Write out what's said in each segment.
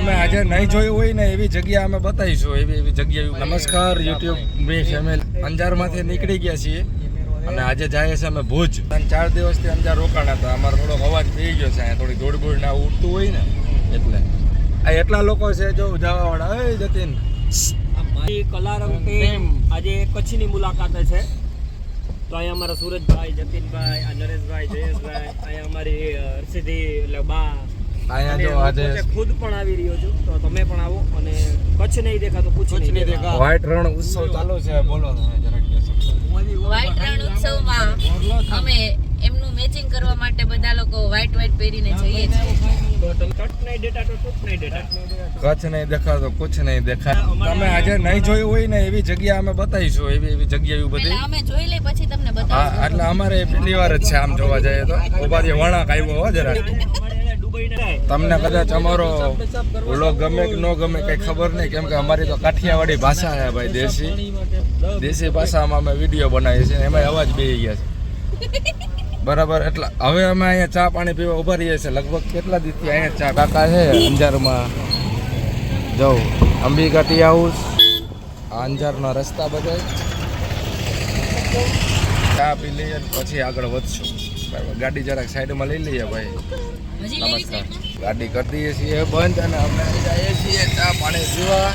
તમે આજે નહીં જોયું હોય ને એવી જગ્યા અમે બતાવીશું. એવી એવી જગ્યા નમસ્કાર યુટ્યુબ મી ફેમિલી અંજારમાંથી નીકળી ગયા છીએ અને આજે જાય છે અમે ભુજ. અને ચાર દિવસથી અંજાર રોકાણા હતા. અમારો થોડો અવાજ થઈ ગયો છે. અહીંયા થોડી દોડગોડ ના ઉડતું હોય ને એટલે. આ એટલા લોકો છે જો જવા વાળા એ જતીન. કલારંગ ટીમ આજે કચ્છની મુલાકાતે છે. તો અહીંયા અમારા સુરજભાઈ જતીનભાઈ નરેશભાઈ જયેશભાઈ અહીંયા અમારી હર્ષિધિ એટલે બા અહીંયા જો આજે ખુદ પણ આવી રહ્યો છું. તો તમે પણ આવો અને કચ્છ નહીં દેખાતો નહીં દેખા વ્હાઈટ રણ ઉત્સવ ચાલુ છે બોલો તમે જરાક વ્હાઈટ રણ ઉત્સવમાં અમે એમનું મેચિંગ કરવા માટે બધા લોકો વ્હાઈટ વ્હાઈટ પહેરીને જઈએ છીએ. કચ્છ નહીં દેખાતો કુછ નહીં દેખાય. તમે આજે નહીં જોયું હોય ને એવી જગ્યા અમે બતાવીશું એવી એવી જગ્યા એવી બધી? અમે જોઈ લઈ પછી તમને બતાવીશું. એટલે અમારે પહેલી વાર જ છે આમ જોવા જઈએ તો. ઉપાધિ વળાંક આવ્યો હો જરા તમને કદાચ અમારો વ્લોગ ગમે કે ન ગમે કઈ ખબર નહીં, કેમ કે અમારી તો કાઠિયાવાડી ભાષા છે ભાઈ દેશી. દેશી ભાષામાં અમે વીડિયો બનાવીએ છીએ એમાં અવાજ બે ગયા છે. બરાબર, એટલે હવે અમે અહીંયા ચા પાણી પીવા ઊભા રહીએ છીએ. લગભગ કેટલા દિવસથી અહીંયા ચા કાકા છે અંજારમાં? જવું અંબિકા ટી આ અંજારના રસ્તા બધા. ચા પી લઈએ પછી આગળ વધશું. બરાબર, ગાડી જરાક સાઈડમાં લઈ લઈએ ભાઈ. નમસ્કાર. ગાડી કરી દઈએ છીએ બંધ અને અમે જઈએ છીએ ચા પાણી પીવા.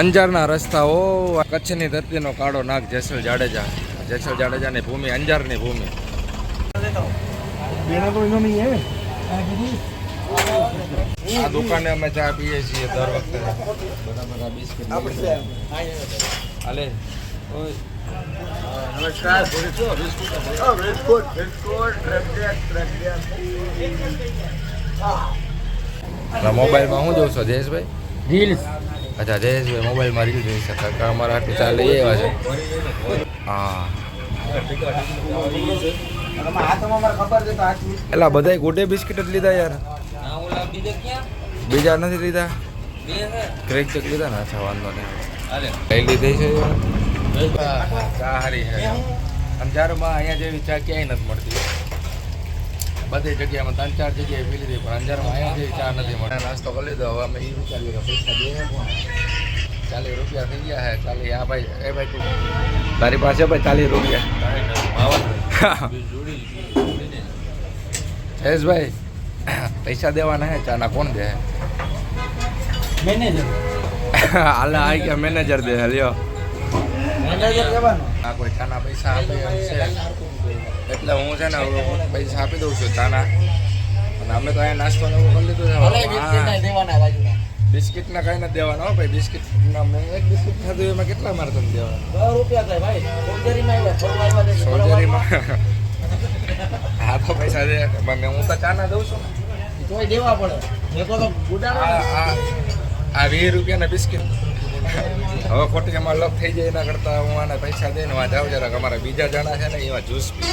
અંજારના રસ્તાઓ કચ્છની ધરતીનો કાળો નાગ જેસલ જાડેજા. જેસલ જાડેજાની ભૂમિ અંજારની ભૂમિ. આ દુકાને અમે ચા પીએ છીએ દર વખતે. બધા બધા બિસ્કિટ હાલે. ઓય. નમસ્કાર. મોબાઈલમાં શું જોઉં છો જયેશભાઈ? રીલ્સ. અચ્છા જયેશભાઈ મોબાઈલમાં રીલ જોઈ શકતા. કારણ અમારા આટલું ચાલે એવા આવ્યા છે. હા. એલા બધાય ગોટે બિસ્કિટ જ લીધા યાર. બીજા નથી લીધા? ક્રેક ચેક લીધા ને? અચ્છા વાંધો નહીં. કઈ લીધી છે? ચા હારી છે અંજારમાં અહીંયા જેવી ચા ક્યાંય નથી મળતી બધી જગ્યામાં ત્રણ ચાર જગ્યાએ પી લીધી પણ અંજારમાં અહીંયા જેવી ચા નથી મળતી નાસ્તો કરી લીધો હવે અમે એ વિચાર્યું કે પૈસા જોઈએ ચાલીસ રૂપિયા થઈ ગયા હે ચાલી આ ભાઈ એ ભાઈ તારી પાસે ભાઈ ચાલીસ રૂપિયા. જયેશભાઈ પૈસા દેવાના હે ચાના કોણ દે? મેનેજર હાલે આ ગયા મેનેજર દે લ્યો. કોઈ ચાના પૈસા આપે છે. એટલે હું છે ને હું પૈસા આપી દઉં છું ચાના અને અમે તો અહીંયા નાસ્તો ને એવું કરી લીધો છે. હા. બિસ્કિટ ના કઈ નથી દેવાનો હો ભાઈ. બિસ્કિટ ના મેં એક બિસ્કિટ ખાધું એમાં કેટલા મારે તમને દેવાના? રૂપિયા થાય ભાઈ. સોલ્જરીમાં હા તો પૈસા દે મને હું તો ચાના દઉં છું ને. તોય દેવા પડે. તો આ વીસ રૂપિયાના બિસ્કિટ. હવે ખોટી એમાં લપ થઈ જાય એના કરતાં હું આને પૈસા દઈને વાં જાઉં જરાક. અમારા બીજા જણા છે ને એવા જ્યુસ પી.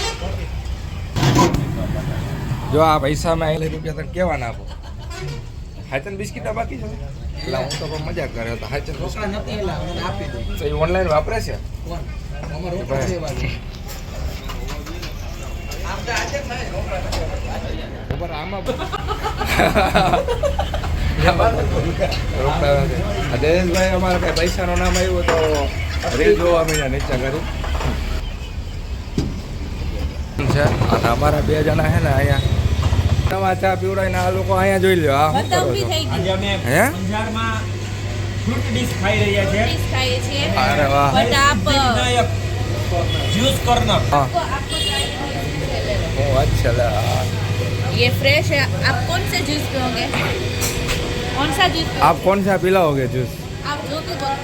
જો આ પૈસામાં એલે રૂપિયા તને કેવા નાખો હાચન બિસ્કિટ બાકી છે એટલે હું તો મજાક કર્યો હતો હાચન તો એ ઓનલાઈન વાપરે છે? આમાં રોકડા નથી. આ દયાશભાઈ અમારે કઈ પૈસાનું નામ આવ્યું તો રીલ જોવા મળ્યા નીચે કરી છે અને અમારા બે જણા છે ને અહીંયા નવા ચા પીવડાવીને આ લોકો અહીંયા જોઈ લ્યો આ શું કરો બતાવવી છો થઈ ગઈ આજે અમે હે અંજારમાં ફ્રૂટ ડીશ ખાઈ રહ્યા છે ડીશ ખાઈએ છીએ અરે વાહ બટ આપ વિનાયક જ્યુસ કોર્નર હા आपको आपको चाहिए હું વાત છે લે આ. ये फ्रेश है आप कौन से जूस पियोगे कौन सा जूस पियोगे? આપ કોણ સા पिलाओगे जूस आप जो भी बोलो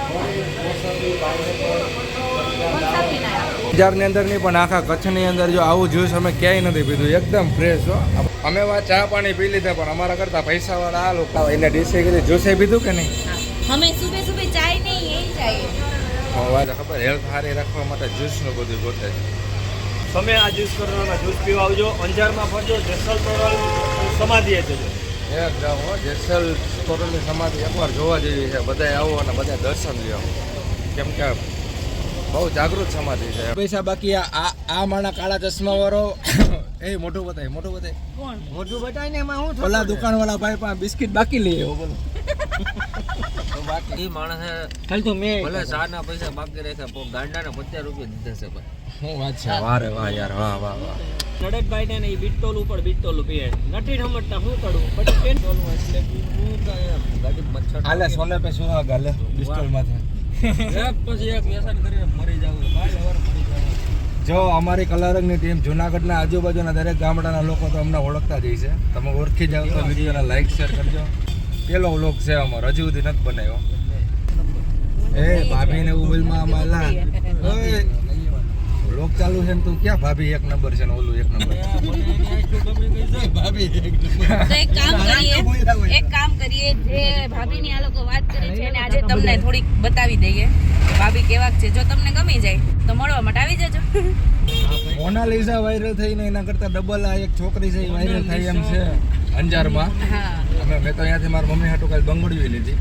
कौन सा पीना है आपको? બજારની અંદર નહીં પણ આખા કચ્છની અંદર જો આવું જ્યુસ અમે ક્યાંય નથી પીધું એકદમ ફ્રેશ હો અમે વા ચા પાણી પી લીધા પણ અમારા કરતા પૈસાવાળા આ લોકો એને ડીશે કીધી જ્યુસે પીધું કે નહીં हाँ, हमें सुबह सुबह चाय नहीं यही चाहिए હું વાત ખબર હેલ્થ સારી રાખવા માટે જ્યુસનું બધું ગોતે છે તમે આ જ્યુસ કોર્નરમાં જ્યુસ પીવા આવજો અંજારમાં ફરજો જેસલ તોરલ સમાધિએ જજો એક જેસલ તોરલની સમાધિ એકવાર જોવા જેવી છે. બધાય આવો અને બધા દર્શન લ્યો. કેમ કે બહુ જાગૃત સમાધિ છે. પૈસા બાકી આ આ માણા કાળા ચશ્મા વાળો એ મોટું બતાય મોટું બતાય. કોણ? મોટું બતાય ને એમાં હું ઓલા દુકાન વાળા ભાઈ પણ બિસ્કિટ બાકી લઈએ એવો બોલો એ માણસે ખાલી તો મેં ભલે ચા ના પૈસા બાકી રાખ્યા પણ ગાંડાને પચાસ રૂપિયા દીધા છે ભાઈ શું વાત છે? વાહ વાહ યાર વાહ વાહ વાહ. નડેશભાઈ ને એ બીટોલ ઉપર બીટોલ પીએ. નથી સમજતા શું કરું? પછી પેન પેટ્રોલનું એટલે હું ગાડી મચ્છર હાલે સોને પે સુહાગ હાલે પિસ્તોલમાંથી એક પછી એક વ્યસન કરીને મરી જાવ. ભાઈ સવાર મરી જાવ. જો અમારી કલારંગની ટીમ જુનાગઢના આજુબાજુના દરેક ગામડાના લોકો તો અમને ઓળખતા જ છે. તમે ઓળખી જાવ તો વિડીયોને લાઈક શેર કરજો. પેલો વ્લોગ છે અમારો. હજી સુધી નથી બનાવ્યો. એ ભાભીને ઉબલમાં અમાલા ઓય વ્લોગ ચાલુ છે ને તું ક્યાં ભાભી એક નંબર છે ને ઓલું એક નંબર ભાભી એક નંબર એક કામ કરીએ. એક કામ કરીએ. જે ભાભીની આ લોકો વાત કરે છે ને આજે તમને થોડીક બતાવી દઈએ. ભાભી કેવાક છે. જો તમને ગમી જાય તો મળવા માટે આવી જજો. મોનાલિઝા વાયરલ થઈને એના કરતા ડબલ આ એક છોકરી છે વાયરલ થઈ એમ છે. અંજારમાં. હા. અમે મેં તો અહીંયાથી મારા મમ્મી હાટુ કાલ બંગડીઓ લીધી.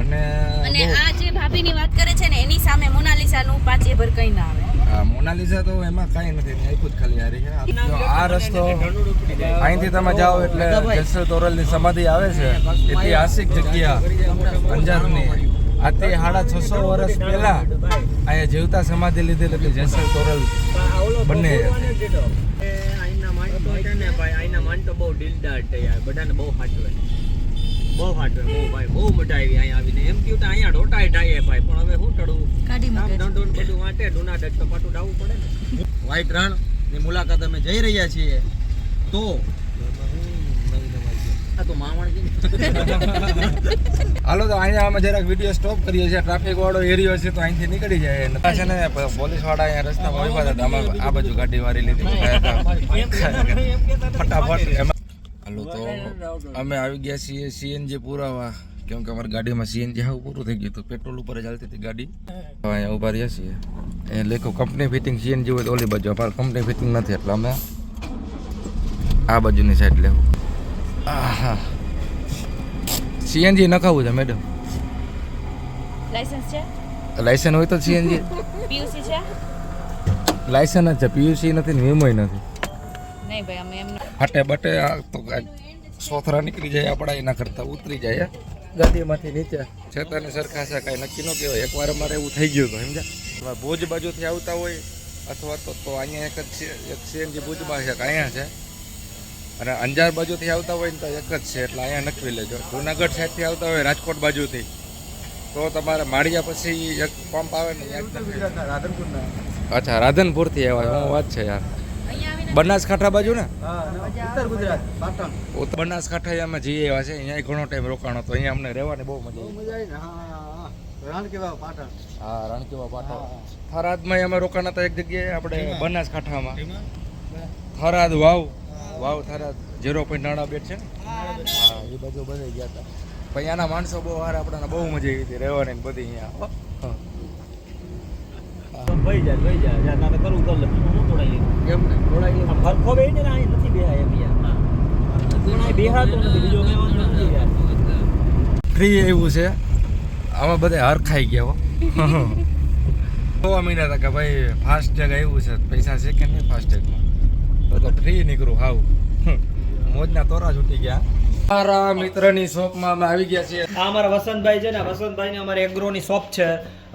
અને અને આ જે ભાભીની વાત કરે છે ને એની સામે મોનાલિસાનું પાંચે ભર કઈ ના આવે. હા મોનાલિસા તો એમાં કાંઈ નથી ને આખું જ ખાલી હારી છે. આ- રસ્તો અહીંથી તમે જાઓ એટલે જસલ તોરલની સમાધિ આવે છે ઐતિહાસિક જગ્યા અંજારની. આથી સાડા છસો વર્ષ પહેલા અહીંયા જીવતા સમાધિ લીધેલી હતી જેસલ તોરલ બંને. ને ભાઈ આઈના માણસો બહુ દિલદાર છે યાર. બધાને બહુ હાચવે. બહુ હાચવે બહુ ભાઈ બહુ મજા આવી અહીંયા આવીને. એમ થયું તો અહીંયા ઢોટાય ઢાઈએ ભાઈ પણ હવે શું કાઢી કામ. ધંધો ને બધું વાંટે જુનાગઢ તો પાટું ડાવવું પડે ને. વાઈટ રણની મુલાકાત અમે જઈ રહ્યા છીએ. તો હાલો તો અહીંયા અમે જરાક વીડિયો સ્ટોપ કરીએ છીએ. ટ્રાફિક વાળો એરિયો છે તો અહીંથી નીકળી જાય. છે ને પોલીસવાળા અહીંયા રસ્તામાં ઊભા હતા. અમે આ બાજુ ગાડી વાળી લીધી. ફટાફટ હાલો તો અમે આવી ગયા છીએ સીએનજી પુરાવા. કેમ કે અમારી ગાડીમાં સીએનજી હાવ પૂરું થઈ ગયું હતું. પેટ્રોલ ઉપર જ ચાલતી હતી ગાડી. અહીંયા ઊભા રહ્યા છીએ. એ લેખો કંપની ફિટિંગ સીએનજી હોય તો ઓલી બાજુ. અમારે કંપની ફિટિંગ નથી. એટલે અમે આ બાજુની સાઈડ લેવું. આહા. સીએનજી નખાવું છે મેડમ લાયસન્સ છે? લાયસન્સ હોય તો સીએનજી પીયુસી છે લાયસન્સ જ છે? પીયુસી નથી ને વીમોય નથી. નહીં ભાઈ અમે એમ ફાટે બટે આ તો સોથરા નીકળી જાય આપણા એના કરતાં ઉતરી જાય. ગાડીમાંથી નીચે. છતાં સરખા છે કાંઈ નક્કી ન કહેવાય. એકવાર અમારે એવું થઈ ગયું હતું સમજ્યા? ભોજ બાજુથી આવતા હોય અથવા તો તો અહીંયા એક જ છે એક સીએનજી ભુજમાં છે કે અહીંયા છે? અને અંજાર બાજુથી આવતા હોય ને તો એક જ છે એટલે અહીંયા નક્કી લેજો. જુનાગઢ સાઈડથી આવતા હોય રાજકોટ બાજુથી. તો તમારે માળિયા પછી એક પંપ આવે ને ત્યાં જ અચ્છા રાધનપુરથી આવ્યા હું વાત છે યાર. બનાસકાંઠા બાજુ ને? ઉત્તર ગુજરાત બનાસકાંઠા અમે જઈએ એવા છે અહીંયા ઘણો ટાઈમ રોકાણો તો અહીંયા અમને રહેવાની બહુ મજા આવી. મજા આવી ને? હા રણ કેવા પાટણ. હા રણકીવા થરાદમાં અમે રોકાણા હતા એક જગ્યાએ આપણે બનાસકાંઠામાં. થરાદ વાવ. વાવ થારા ઝીરો પોઈન્ટ નાણા બેટ છે ને? હા એ બાજુ બધા ગયા હતા પણ અહીંયાના માણસો બહુ હાર આપણને બહુ મજા આવી હતી રહેવાની ને બધી અહીંયા હા. ભાઈ જાય ભાઈ જાય. નામે કરવું કર લે. હું તોડાઈ કેમ ને? ફરખો બેહી ને અહીં નથી બેહાય એમ યાર. બેહાતો નથી બીજો કઈ વાંધો નથી યાર. ફ્રી એવું છે. આમાં બધા હરખાઈ ગયા હો. જોવા માંડ્યા હતા કે ભાઈ ફાસ્ટેગ આવ્યું છે. પૈસા છે કે નહીં ફાસ્ટેગમાં? તો તો ફ્રી નીકળું હાવ. મોજના તોરા છૂટી ગયા. મારા મિત્રની શોપમાં અમે આવી ગયા છીએ. આ અમારા વસંતભાઈ છે ને વસંતભાઈ ની અમારી એગ્રોની શોપ છે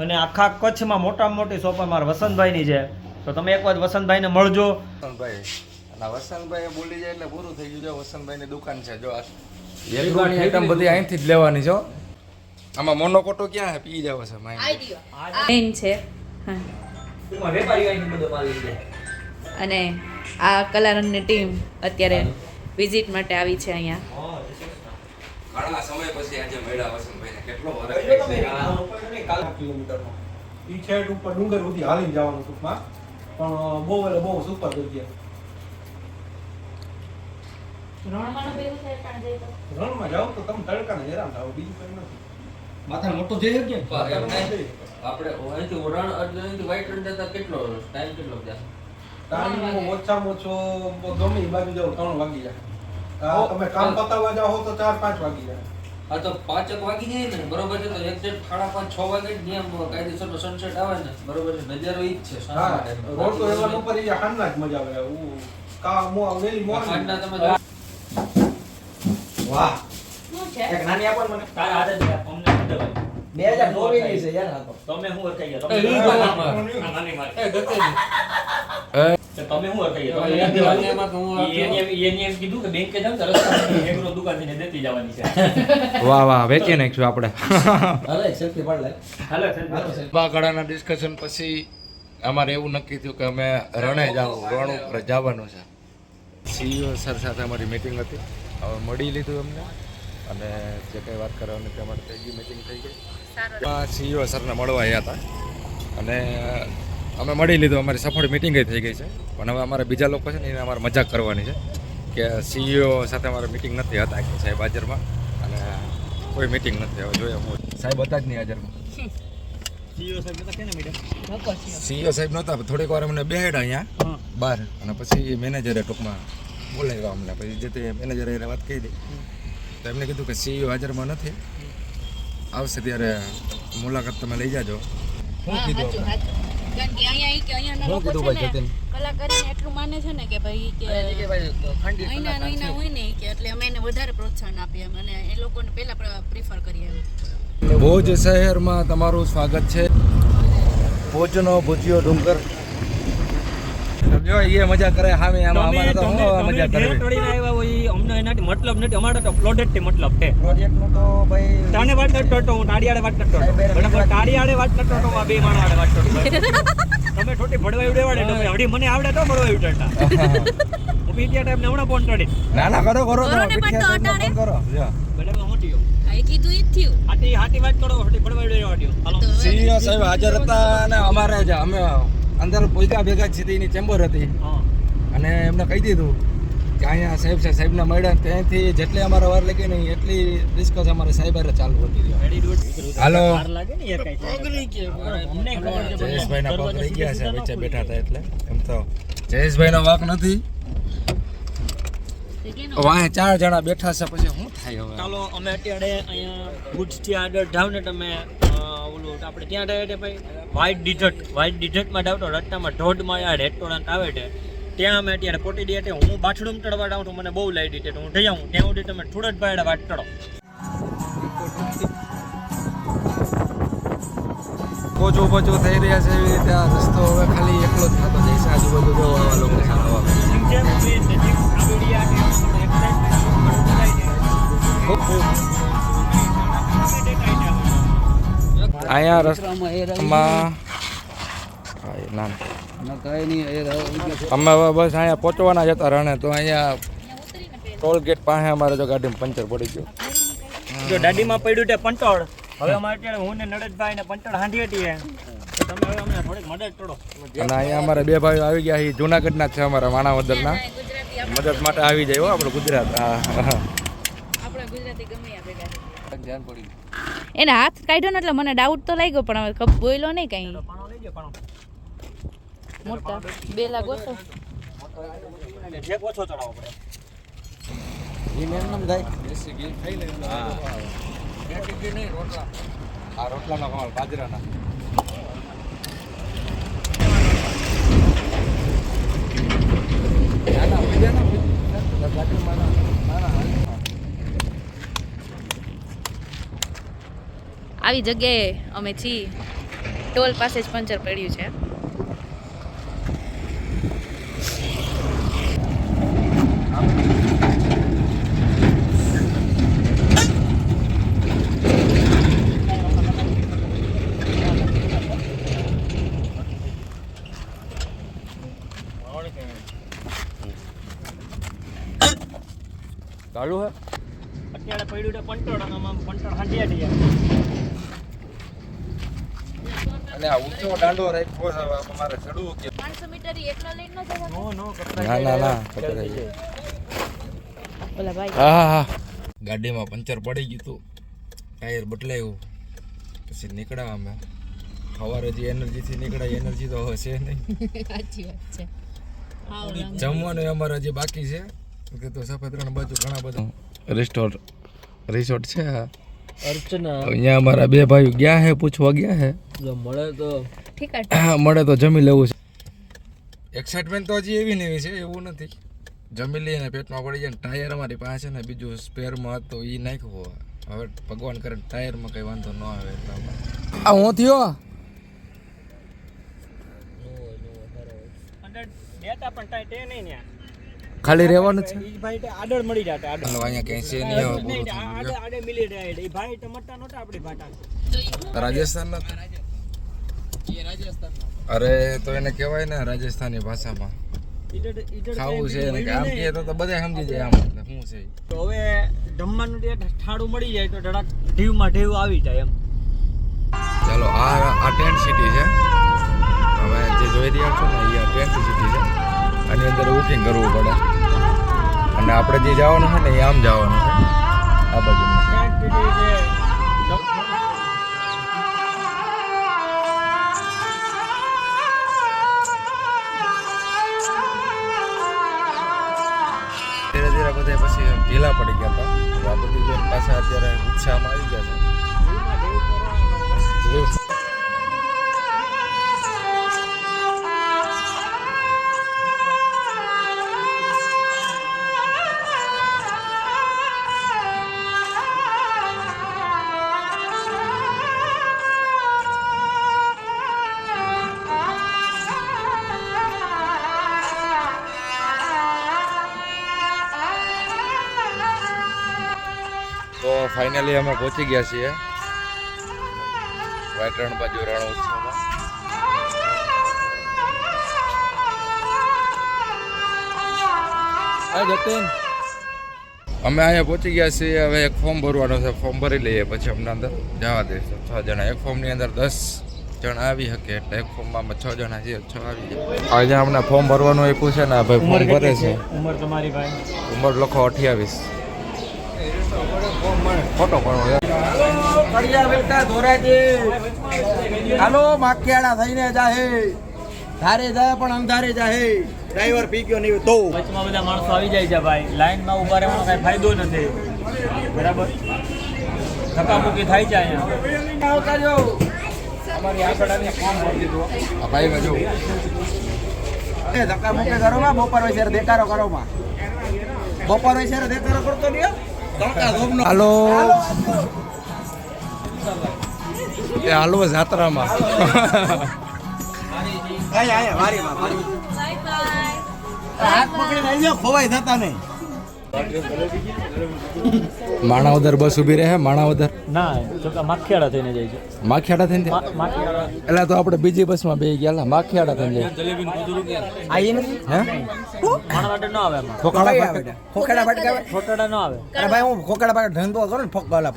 અને આખા કચ્છમાં મોટામાં મોટી શોપ અમારા વસંતભાઈની છે. તો તમે એક વાર વસંતભાઈને મળજો. વસંતભાઈ અને વસંતભાઈ બોલી જાય એટલે પૂરું થઈ ગયું. છે વસંતભાઈની દુકાન છે જો આ એગ્રોની આઈટમ બધી અહીંથી જ લેવાની છો આમાં મોનોકોટો ક્યાં છે પી જાવ છે બેન છે. હા. વેપારી બધો માલ લઈ જાય. અને આ કલારંગની ટીમ અત્યારે વિઝિટ માટે આવી છે અહીંયા. ઘણા સમય પછી આજે વસંતભાઈને કેટલો કિલોમીટરનો ઈ છેટ ઉપર ડુંગર સુધી હાલીને જવાનું ટૂંકમાં. પણ બહુ એટલે બહુ સુપર જગ્યા. રણમાં જાઓ તો તમે તડકાને હેરાન થાવ બીજું કઈ નથી. માથા મોટું થઈ કે આપણે અહીંથી રણ એટલે અહીંથી વ્હાઈટ રણ જતા કેટલો ટાઈમ કેટલો થયા ટાઈમ ઓછામાં ઓછો ગમે એ બાજુ જાઓ ત્રણ વાગી જાય. તમે કામ પતાવવા જાઓ તો ચાર પાંચ વાગી જાય. આ તો પાંચક વાગી જાય ને બરોબર છે તો એક્ઝેક્ટ સાડા પાંચ છ વાગે જ ત્યાં કાયદેસરનો સનસેટ આવે ને બરોબર છે નજારો ઈ જ છે હા રોડ તો એવા. ઉપર જ મજા આવે. ઉ, કા મો વેલી તમે વાહ. શું છે? એક નાની આપો મને. તારા હાથે જ યાર, અમને નથી દેવાય. બે હજાર નોવેલી છે યાર આ વાહ વાહ વેચી નાખશું આપણે. ડિસ્કશન પછી અમારે એવું નક્કી થયું કે અમે રણે જવું રણ ઉપર જવાનું છે. સીઈઓ સર સાથે અમારી મિટિંગ હતી. હવે મળી લીધું અમને. અને જે કંઈ વાત કરવાની તે માટે થઈ ગઈ. મિટિંગ થઈ ગઈ સીઈઓ સરને મળવા આવ્યા હતા. અને અમે મળી લીધું. અમારી સફળ મિટિંગ થઈ ગઈ છે. પણ હવે અમારે બીજા લોકો છે ને એને અમારે મજાક કરવાની છે કે સીઈઓ સાથે અમારે મિટિંગ નથી હતા કે સાહેબ હાજરમાં. અને કોઈ મિટિંગ નથી. હવે જોઈએ હું સાહેબ હતા જ નહીં હાજરમાં. સીઓ સાહેબ સીઈઓ નહોતા થોડીક વાર અમને બેહાડ્યા અહીંયા બહાર. અને પછી મેનેજરે ટૂંકમાં બોલાવ્યા અમને. પછી જે તે મેનેજરે એને વાત કહી હતી. તો એમને કીધું કે સીઈઓ હાજરમાં નથી. આવશે ત્યારે મુલાકાત તમે લઈ જાજો. શું કીધું સાચું, સાચું. કારણ કે અહીંયા ઈ કે શું કીધું ભાઈ જતીન? કલાકારીને એટલું માને છે ને કે ભાઈ કે અહીંના ને અહીંના હોય ને કે એટલે અમે એને વધારે પ્રોત્સાહન આપીએ અને એ લોકોને પહેલાં પ્રિફર કરીએ ભુજ શહેરમાં તમારું સ્વાગત છે. ભુજનો ભુજિયો ડુંગર સમજો એ મજા કરે સામે આમ અમારે તો હું મજા કરે કરવી. આવ્યા હોય અમને એનાથી મતલબ નથી. અમારે તો પ્રોજેક્ટથી મતલબ છે. પ્રોજેક્ટ નો તો ભાઈ તને વાત કરતો હું તાળીયાડે વાત કરતો. હતો બરાબર તાળીયાડે વાત કરતો તો આ બે માણવાડે વાત કરતો. તમે છોટી ભડવાઈ ઉડેવાડે તમે. હડી મને આવડે તો ભડવાઈ ઉડતા હું પીટીઆ ટાઈમ ને હમણાં ફોન કરી. ના ના કરો કરો કરો. ને પણ તો કરો. જો. બરાબર મોટી કીધું ઈ થયું. હાથી હાટી વાત કરો હડી ભડવાઈ ઉડેવાડ્યો હાલો. તો સાહેબ હાજર હતા અને અમારે જ અમે અંદર પૈસા ભેગા જ સીધી એની ચેમ્બર હતી. હા. અને એમને કહી દીધું કે અહીંયા સાહેબ છે સાહેબને મળ્યા ત્યાંથી જેટલી અમારે વાર લાગી ને એટલી ડિસ્કસ અમારે સાહેબ હારે ચાલુ હતી. હાલો. જયેશભાઈ લાગે ને પગ રહી ગયા છે વચ્ચે બેઠા હતા એટલે એમ તો. જયેશભાઈનો વાક નથી. વાંહે ચાર જણા બેઠા છે પછી શું થાય હવે? ચાલો અમે અત્યારે અહીંયા ભુજથી આગળ જાવ ને તમે આપણે ત્યાં રહે છે ભાઈ? વ્હાઇટ ડિઝર્ટ વ્હાઇટ ડિઝર્ટમાં જાવ તો રસ્તામાં ઢોઢમાં આ રેસ્ટોરન્ટ આવે છે. ત્યાં અમે અત્યારે પોટી દઈએ હું બાથરૂમ ચડવા જાઉં છું. મને બહુ લાગી છે હું જઈ આવું. ત્યાં સુધી તમે સુરતભાઈ વાત ચડો પોચો પોચો થઈ રહ્યા છે એવી રીતે આ રસ્તો હવે ખાલી એકલો જ થતો જાય છે. આજુબાજુ જોવા આવા લોકો છે આવા. ઠીક અહીંયા રસ્તામાં ના અમે હવે બસ અહીંયા પહોંચવાના જતા હતા રણે તો અહીંયા ટોલ ગેટ પાસે અમારે જો ગાડીમાં પંચર પડી ગયું. જો દાદીમાં પડ્યું તે પંચોળ. હવે અમારે અત્યારે હું ને નરેશભાઈ ને પંચોળ હાંધી હતી તમે હવે અમને થોડીક મદદ કરો. અને અહીંયા અમારે બે ભાઈઓ આવી ગયા છે જુનાગઢના છે અમારા માણાવદરના મદદ માટે આવી જાય હો આપણે ગુજરાત. હા આપણા ગુજરાતી ગમે ધ્યાન પડી એને હાથ કાઢ્યો ને એટલે મને ડાઉટ તો લાગ્યો પણ હવે કપ બોયલો નહીં કઈ. પાણો લઈ ગયો પાણો. મોટા. બે લાગો તો ઓછો રોટલાનો કમાલ બાજરાના. ના, ના, ના, ના, ના, ના, હાલીમાં. આવી જગ્યાએ અમે છીએ. ટોલ પાસે જ પંચર પડ્યું છે. કાળું હે? અત્યારે પડ્યું છે પંટોળ આમાં પંટોળ હાંધી આ ઊંચો દાંડો રાખ્યો અમારે ચડવું કે પાંચસો મીટર એકલો લઈને ન જવા નો નો ના ના ના પકડાઈ ઓલા ભાઈ. હા હા હા. ગાડીમાં પંચર પડી ગયું હતું. ટાયર બદલાયું. પછી નીકળ્યા અમે. સવારે જે એનર્જીથી નીકળ્યા એનર્જી તો હશે નહીં. સાચી વાત છે. જમવાનું અમારે જે બાકી છે. કે તો સફેદ રણ બાજુ ઘણા બધા રિસોર્ટ રિસોર્ટ છે અર્ચના. અહીંયા અમારા બે ભાઈઓ ગયા હે પૂછવા ગયા હે. જો મળે તો ઠીક છે. મળે તો જમી લેવું છે. એક્સાઇટમેન્ટ તો હજી એવી ને એવી છે એવું નથી. જમી લઈએ ને પેટમાં પડી જાય ને ટાયર અમારી પાસે ને બીજું સ્પેરમાં હતું એ નાખ્યું હવે ભગવાન કરે ટાયરમાં કઈ વાંધો ન આવે એટલામાં આ હું થયો? અંદર ડેટા પણ ટાઈટ એ નહીં ન્યા ખાલી રહેવાનું છે? ઈ ભાઈ આડળ મળી જાતા આડળ. અહીંયા ક્યાંય છે નહીં હવે પૂરું નહીં, થઈ આડે આડે મિલી રહ્યા ભાઈ ટમટા નહોતા આપણી ભાટા. રાજસ્થાન અરે તો એને કહેવાય ને રાજસ્થાની ભાષામાં. ખાવું છે ને આમ કહે તો બધા સમજી જાય આમ એટલે શું છે તો હવે જમવાનું જે ઠાડું મળી જાય તો ધડાક ઢીવમાં ઢીવ આવી જાય એમ. ચાલો આ આ ટેન્ટ સિટી છે. હવે જે જોઈ રહ્યા છો ને એ આ ટેન્ટ સિટી છે. આની અંદર બુકિંગ કરવું પડે. અને આપણે જે જવાનું છે ને એ આમ જવાનું છે. આ બાજુ ટેન્ટ સિટી છે. ઢીલા પડી ગયા હતા. તો આ બધું પાછા અત્યારે ઉત્સાહમાં આવી ગયા છે. ફાઇનલી અમે પહોંચી ગયા છીએ. વ્હાઈટ રણ બાજુ રણ ઉત્સવમાં. અમે અહીંયા પહોંચી ગયા છીએ. હવે એક ફોર્મ ભરવાનું છે. ફોર્મ ભરી લઈએ પછી અમને અંદર જવા દઈશું છ જણા. એક ફોર્મની અંદર દસ જણા આવી શકે એટલે એક ફોર્મમાં અમે છ જણા છીએ. છ આવી જાય અહીંયા અમને ફોર્મ ભરવાનું આપ્યું છે ને ભાઈ ફોર્મ ભરે છે? ઉંમર તમારી ભાઈ? ઉંમર લખો અઠ્યાવીસ. ફોટો પાડો ધોરાજી. હાલો માખિયાળા થઈને જાહે. ધારે જાય પણ અંધારે જાહે. ડ્રાઈવર પી ગયો નહીં તો. વચમાં બધા માણસો આવી જાય છે ભાઈ. લાઈનમાં ઊભા રહેવાનો કાંઈ ફાયદો નથી. બરાબર? ધક્કામુક્કી થાય છે અહીંયા. આવતાજો આ ભાઈને જો એ ધક્કા મુક્કે કરો માં બપોર હોય ત્યારે દેકારો કરો માં. બપોર હોય ત્યારે દેકારો કરતો નહીં હાલો. એ હાલો જાત્રામાં. આયા આયા વારી માં વારી બાય બાય. હાથ પકડીને ખોવાઈ થતા નહીં. માણાવદર બસ ઊભી રહે માણાવદર? ના તો કે માખિયાળા થઈને જાય છે. માખિયાડા થઈને એટલે તો આપણે બીજી બસમાં બે ગયા માખિયાડા થઈને જાય. આવી નથી હે? માણવાડે ન આવે એમાં. ખોખાડા આવે બેટા ખોખેડા ફટકા આવે? ન આવે. અરે ભાઈ હું ખોખેડા પાછળ ધંધો કરું ને ફોક ઓલા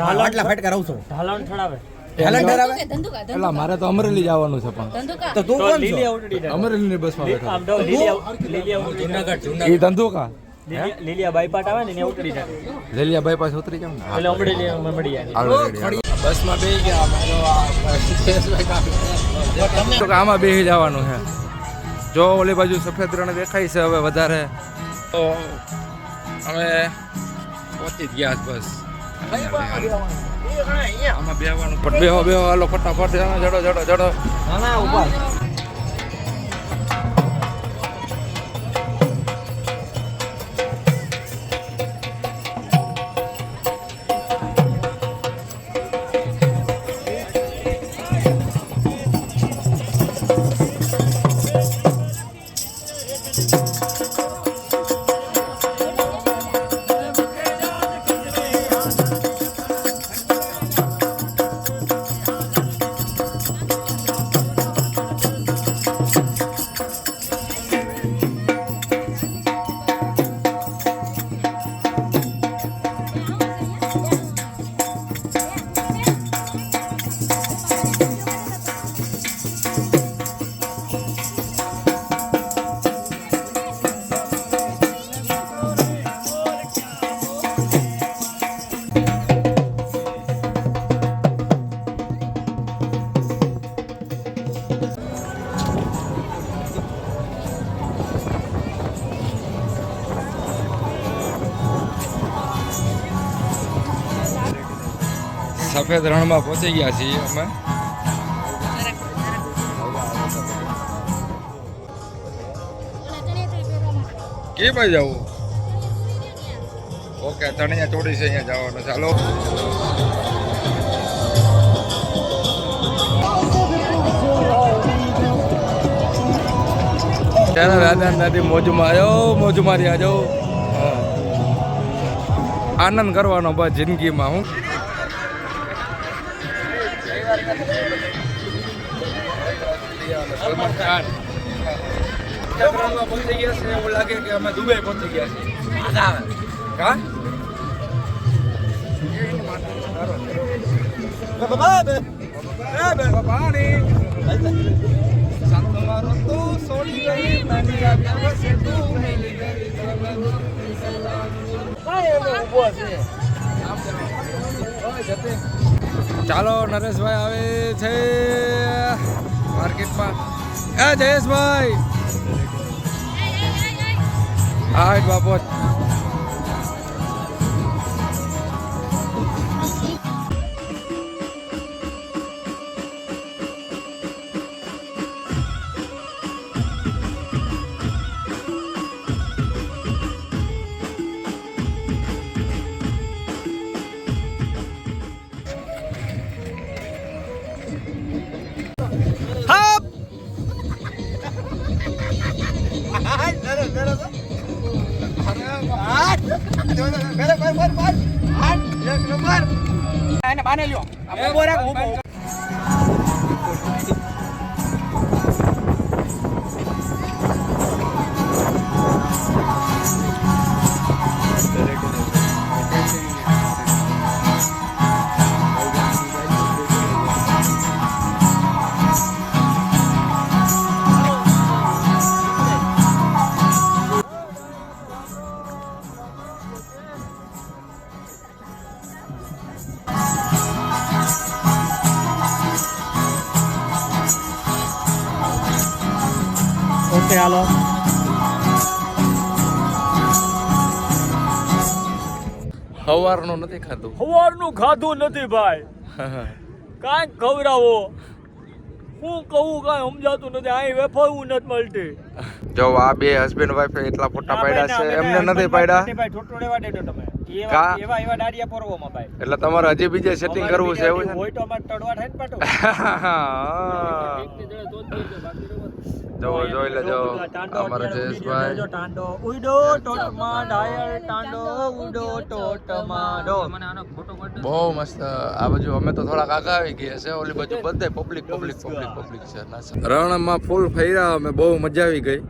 ફટકા રહું છું. ઢાલણ ઠડાવે કેલેન્ડર આવે ધંધુકા એટલે મારે તો અમરેલી જવાનું છે પણ. અમરેલી તો તું કોણ આવડી જાય બસમાં બેઠો. એ ધંધુકા લીલિયા બાયપાટ આવે ને ઉતરી જાય. લેલિયા બાયપાસ ઉતરી જાવ ને? એટલે અમરેલી મળી જાય બસમાં બેસી ગયા તો આમાં બેસી જવાનું છે. જો ઓલી બાજુ સફેદ રણ દેખાય છે હવે વધારે. તો અમે પહોંચી જ ગયા છે બસ. આમાં બેહવાનું. પણ બેહો બેહો હાલો ફટાફટ જડો જડો જડો ના ના ઊભા સફેદ રણમાં પહોંચી ગયા છીએ અમે. કેમાં જવું ઓકે, તણિયા ચોડી છે અહીંયા જવાનું. ચાલો. ચાલો દાદા દાદી મોજમાં આવ્યો મોજ મારી આજો આનંદ કરવાનો બસ જિંદગીમાં, હું. સલમાન ગયા છે એવું લાગે કે અમે દુબઈ પહોંચી ગયા હા વસે તું મિલી ગઈ ચાલો નરેશભાઈ આવે છે. માર્કેટમાં. એ જયેશભાઈ. હા બાપો સવારનું નથી ખાધું. સવારનું ખાધું નથી ભાઈ. કાંઈક ખવડાવો. હું કહું કાંઈ સમજાતું નથી. અહીં વેફાવું નથી મળતી. જો આ બે હસબન્ડ વાઈફ એટલા ફોટા પાડ્યા છે. એમને નથી પાડ્યા. ભાઈ ઠોઠો લેવા દેડો તમે. એવા એવા એવા દાડિયા પરવોમાં ભાઈ. એટલે તમારે હજી બીજે સેટિંગ કરવું છે એવું છે હોય તો અમારે તડવા થાય ને પાટો જો જોઈ લેજો. અમારા જયેશભાઈ. ટાંડો. ઉડો ટોટમાં ડાયર ટાંડો ઉડો ટોટમાં. ડો મને આનો ફોટો પાડી બહુ મસ્ત. આ બાજુ અમે તો થોડાક આગા આવી ગયા છે. ઓલી બાજુ બધે પબ્લિક પબ્લિક પબ્લિક પબ્લિક છે. રણમાં ફૂલ ફર્યા અમે બહુ મજા આવી ગઈ.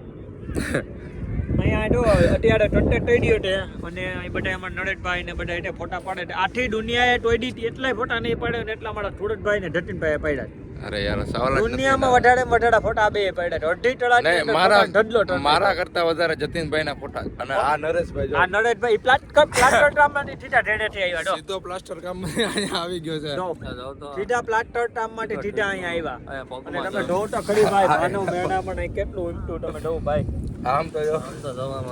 અહીંયા જો અત્યારે ટંટે ટોઈડી છે. અને અહીં બધા અમારા નરેશભાઈ ને બધા એટલે ફોટા પાડે આખી દુનિયાએ ટોઈડી એટલાય ફોટા નહીં પાડે ને એટલા મારા સુરતભાઈ ને જતીનભાઈએ પાડ્યા અરે યાર સવાલ દુનિયામાં વધારે વધારે ફોટા બે પડ્યા અઢી ટળા મારા મારા કરતા વધારે જતીનભાઈ ના ફોટા. અને આ નરેશભાઈ આ નરેશભાઈ પ્લાસ્ટર પ્લાસ્ટર કામમાંથી સીધા ઢેડેથી આવ્યા ડો સીધો પ્લાસ્ટર કામ અહીંયા આવી ગયો છે. જો સીધા પ્લાસ્ટર કામમાંથી સીધા અહીંયા આવ્યા. અને તમે ઢો તો ખડી ભાઈ માનવ મેળામાં પણ કેટલું ઉમટું તમે ઢો ભાઈ. આમ તો જો.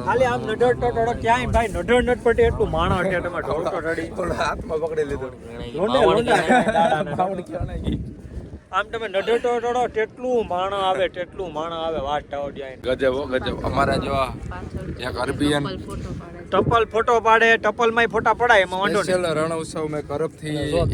ખાલી આમ નડર તો ક્યાંય ભાઈ નડર નટ પડી એટલું માણસ છે તમે ઢોલ તો રડી હાથમાં પકડી લીધું. લોંડે લોંડે આમ તમે નઢળ તો તેટલું માણા આવે તેટલું માણા આવે વાત ટાવડિયા ગજબ ગજબ. અમારા જો એક અરબિયન ટપલ ફોટો પાડે ટપલમાં ફોટા પડાય એમાં વાંધો નહીં. રણ ઉત્સવ કરપથી એક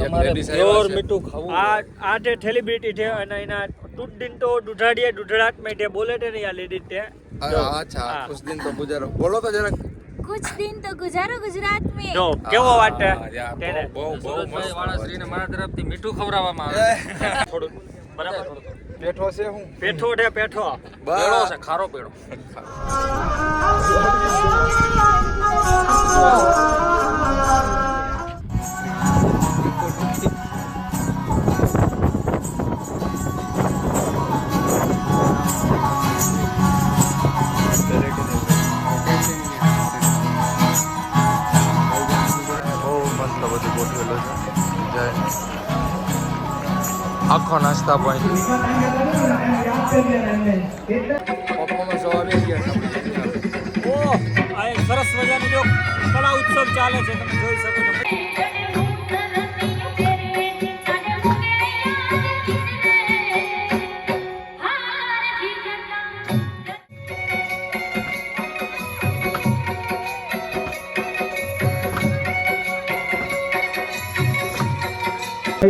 પ્યોર આવ્યા મીઠું ખાવું આ આ જે સેલિબ્રિટી છે અને એના ટૂટ દિન તો દુઢાડીએ દુઢડાટ મે જે બોલે છે ને આ લેડીઝ તે. અચ્છા. કુછ દિન તો ગુજારો બોલો તો જરાક. कुछ दिन तो गुजारो गुजरात में જો કેવો વાત છે હા, યાર, તેને બહુ બહુ બહુ સુરતભાઈ મસ્ત વાળા અવાજ શ્રીને છે. મારા તરફથી મીઠું ખવડાવવામાં આવે થોડું બરાબર પેઠો છે હું પેઠો છે પેઠો પેડો છે ખારો પેડો બહુ આખો નાસ્તા પણ સરસ મજાની કલા ઉત્સવ ચાલે છે તમે જોઈ શકો છો.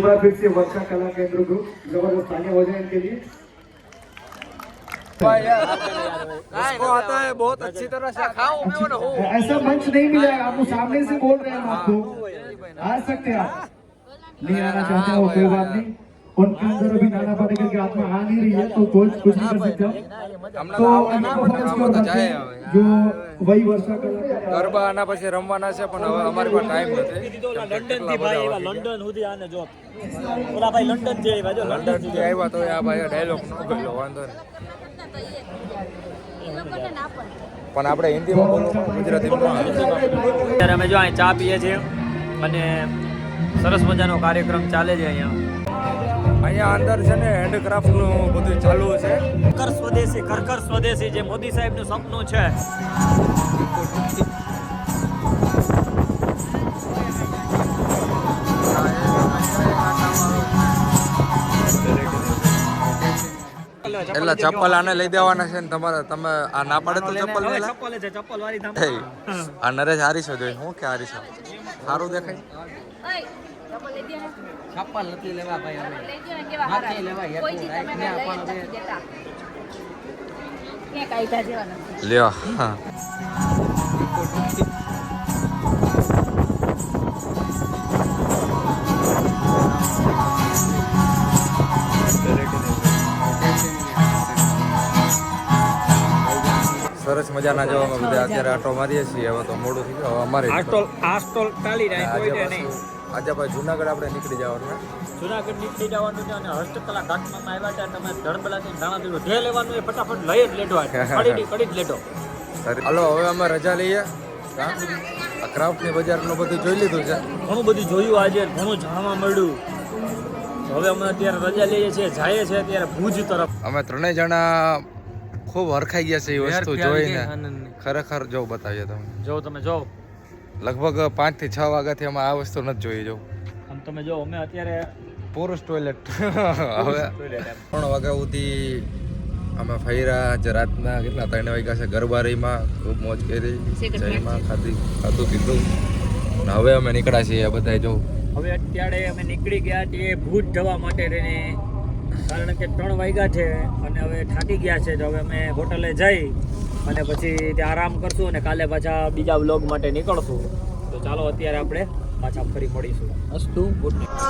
एक बार फिर से वर्षा कला केंद्र ग्रुप जबरदस्त तालियां हो जाए इनके लिए उसको आता है बहुत अच्छी तरह से ऐसा मंच नहीं मिला है आपको सामने से बोल रहे हैं हम आपको आ सकते हैं आप नहीं आना चाहते हो कोई बात नहीं उनके अंदर अभी नाना पाटे करके आत्मा आ नहीं रही है तो कुछ कुछ नहीं कर सकते हम। तो अभी performance को रखते हैं, जो वही वर्षा कला के ગરબા આના પછી રમવાના છે પણ હવે અમારી પાસે ટાઈમ નથી લંડન થી ભાઈ એવા લંડન સુધી આને જો ઓલા ભાઈ લંડન થી આવ્યા જો લંડન લંડન થી આવ્યા તો આ ભાઈ ડાયલોગ ન બોલ્યો વાંધો નહીં પણ આપણે હિન્દીમાં બોલવું પણ ગુજરાતીમાં ન આવે. અત્યારે અમે જો અહીં ચા પીએ છીએ અને સરસ મજાનો કાર્યક્રમ ચાલે છે અહીંયા અહીંયા અંદર છે ને હેન્ડક્રાફ્ટનું બધું ચાલુ છે. ઘર સ્વદેશી ઘર ઘર સ્વદેશી જે મોદી સાહેબનું સપનું છે. એટલે ચપ્પલ આને લઈ દેવાના છે ને તમારે તમે આ ના પાડે તો ચપ્પલ લઈ ચપ્પલ છે ચપ્પલ વાળી આ નરેશ હારીસો જોઈ હું કે હારીસો સારું દેખાય? ચપ્પલ નથી લેવા ભાઈ લેવા લ્યો. હા સરસ મજાના જો અમે બધા અત્યારે આટો મારીએ છીએ. હવે તો મોડું થઈ ગયું. હવે અમારે આ સ્ટોલ આ સ્ટોલ ચાલી રહ્યા કોઈ નહીં પાછું આજે ભાઈ જુનાગઢ આપણે નીકળી જવાનું છે. જુનાગઢ નીકળી જવાનું છે અને હસ્તકલા ઘાટમાં આવ્યા છે તમે ધર્મલાથી દાણા દીધું જે લેવાનું એ ફટાફટ લઈ જ લેટો કડી કડી જ લેટો હલો હવે અમે રજા લઈએ. ક્રાફ્ટ ક્રાફ્ટની બજારનું બધું જોઈ લીધું છે. ઘણું બધું જોયું આજે ઘણું જાણવા મળ્યું. હવે અમે અત્યારે રજા લઈએ છીએ જઈએ છીએ અત્યારે ભુજ તરફ. અમે ત્રણેય જણા ખૂબ હરખાઈ ગયા છે એ વસ્તુ જોઈને. ખરેખર જો બતાવીએ તમે જો તમે જો. લગભગ પાંચથી છ વાગ્યાથી અમે આ વસ્તુ નથી જોઈ જવું આમ તમે જો અમે અત્યારે પુરુષ ટોયલેટ. હવે ત્રણ વાગ્યા સુધી અમે ફર્યા જે રાતના કેટલા ત્રણ વાગ્યા છે ગરબારીમાં ખૂબ મોજ કરી જયમાં ખાધી ખાધું પીધું. અને હવે અમે નીકળ્યા છીએ બધા જો. હવે અત્યારે અમે નીકળી ગયા છીએ ભૂત જવા માટે રહીને. કારણ કે ત્રણ વાગ્યા છે અને હવે થાકી ગયા છે તો હવે અમે હોટલે જઈ અને પછી ત્યાં આરામ કરશું અને કાલે પાછા બીજા વ્લોગ માટે નીકળશું. તો ચાલો અત્યારે આપણે પાછા ફરી મળીશું. અસ્તુ ગુડ નાઇટ